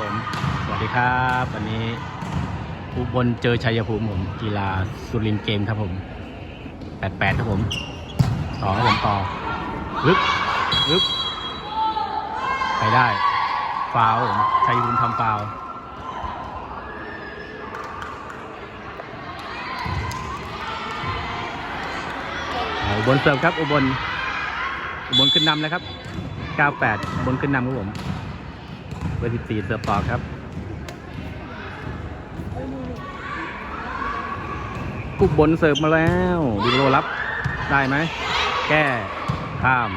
ผมสวัสดีครับ วันนี้อุบลเจอชัยภูมิผม กีฬาสุรินเกมครับผม88ครับผมต่อครับผมต่อลึกลึกไปได้ ฟาวผมชัยภูมิทำฟาวอุบลเสิร์ฟครับ อุบลอุบลขึ้นนำแล้วครับ 98อุบลขึ้นนำครับผม เบอร์14เสิร์ฟต่อครับอุบลเสิร์ฟมาแล้วดิโลรับได้ไหม แก้ข้าม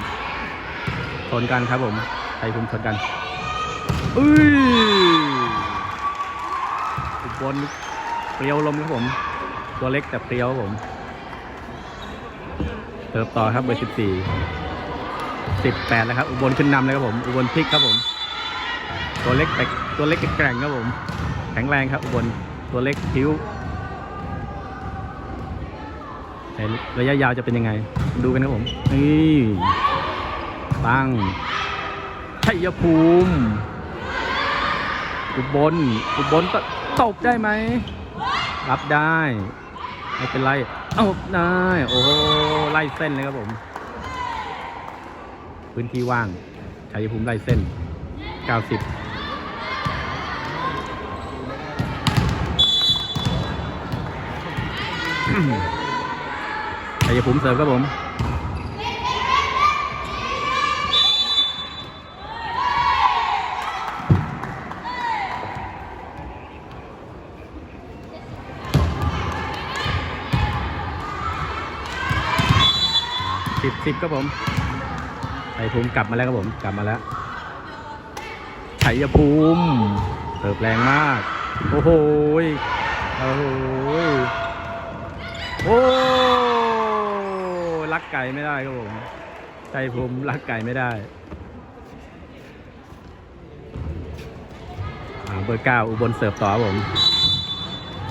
ชนกันครับผมไทยภูมิชนกันอุ้ยอุบลเปรียวลมครับผม ตัวเล็กแต่เปรียวครับผมเสิร์ฟต่อครับเบอร์14 18แล้วครับ อุบลขึ้นนำเลยครับผม อุบลพลิกครับผม ตัวเล็กแต่ตัวเล็กแกร่งครับผม แข็งแรงครับอุบลตัวเล็กผิวแต่ระยะยาวจะเป็นยังไง ดูกันครับผม นี่ตั้งชัยภูมิ อุบล อุบลก็ตบได้ไหม รับได้ ไม่เป็นไร เอาได้ โอ้ไล่เส้นเลยครับผม พื้นที่ว่างชัยภูมิไล่เส้น 90 ชัยภูมิเสิร์ฟครับผมสิบสิบครับผมชัยภูมิกลับมาแล้วครับผม กลับมาแล้วชัยภูมิเสิร์ฟแรงมาก โอ้โห โอ้โห โอ้ลักไก่ไม่ได้ครับผมชัยภูมิลักไก่ไม่ได้อ่าเบอร์เก้าอุบลเสิร์ฟต่อครับผม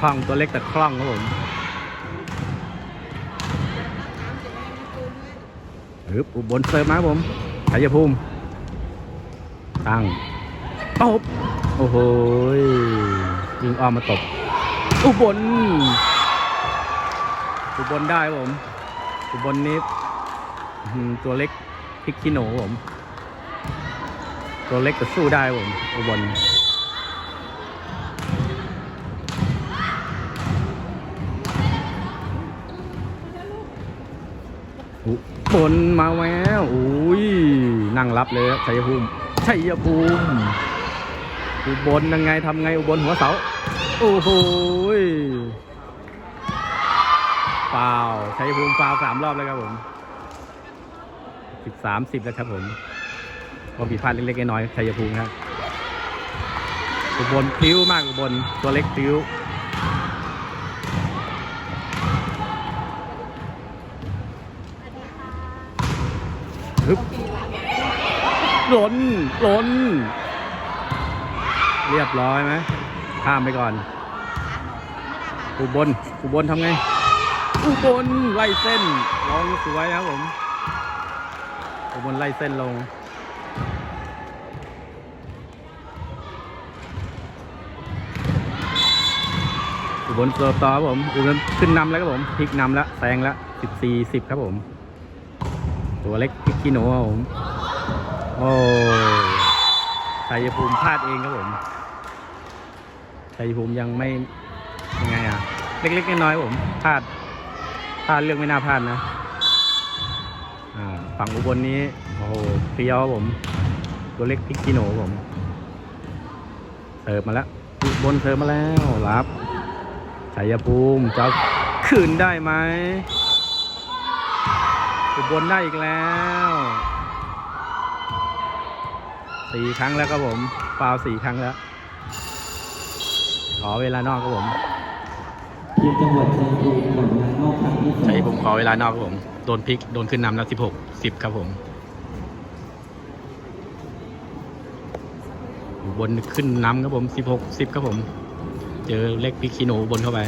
คล่องตัวเล็กแต่คล่องครับผมฮึบอุบลเสิร์ฟมาครับผมชัยภูมิตั้งตบโอ้โหยยิงอ้อมมาตบอุบล อุบลได้ผม อุบลนี้ตัวเล็กพริกขี้หนูผม ตัวเล็กแต่สู้ได้ผมอุบลอุบลมาแล้วอุ้ยนั่งรับเลยชัยภูมิชัยภูมิอุบลยังไงทำไงอุบลหัวเสาโอ้โห ฟาวชัยภูมิฟาวสามรอบแล้วครับผมสิบสามสิบแล้วครับผมก็ผิดพลาดเล็กๆน้อยๆชัยภูมิครับอุบลพลิ้วมากอุบลตัวเล็กพลิ้วฮึบหล่นหล่นเรียบร้อยไหมข้ามไปก่อนอุบลอุบลทำไง อุบลไล่เส้นลงสวยครับผมอุบลไล่เส้นลงอุบลเสิร์ฟต่อครับผมอุบลขึ้นนำแล้วครับผมพลิกนำแล้วแซงแล้วสิบสี่สิบครับผม ตัวเล็กพิกขี้หนูครับผมโอ้ชัยภูมิพลาดเองครับผมชัยภูมิยังไม่ยังไงอะ เล็กๆน้อยๆผมพลาด พลาดเรื่องไม่น่าพลาดนะอ่าฝั่งอุบลนี้โอ้โหเฟี้ยวผม ตัวเล็กพิกขี้หนูครับผมเสิร์ฟมาแล้วอุบลเสิร์ฟมาแล้วรับชัยภูมิจะคืนได้ไหมอุบลได้อีกแล้วสี่ครั้งแล้วครับผมฟาวสี่ครั้งแล้วขอเวลานอกครับผม ทีมจังหวัดชัยภูมิผลงานนอกครั้งที่สองใช้ผมขอเวลานอกครับผม โดนพลิก โดนขึ้นนำแล้วสิบหกสิบครับผมอุบนขึ้นนำครับผมสิบหกสิบครับผม เจอเล็กพลิกคีโนอุบนเข้าไป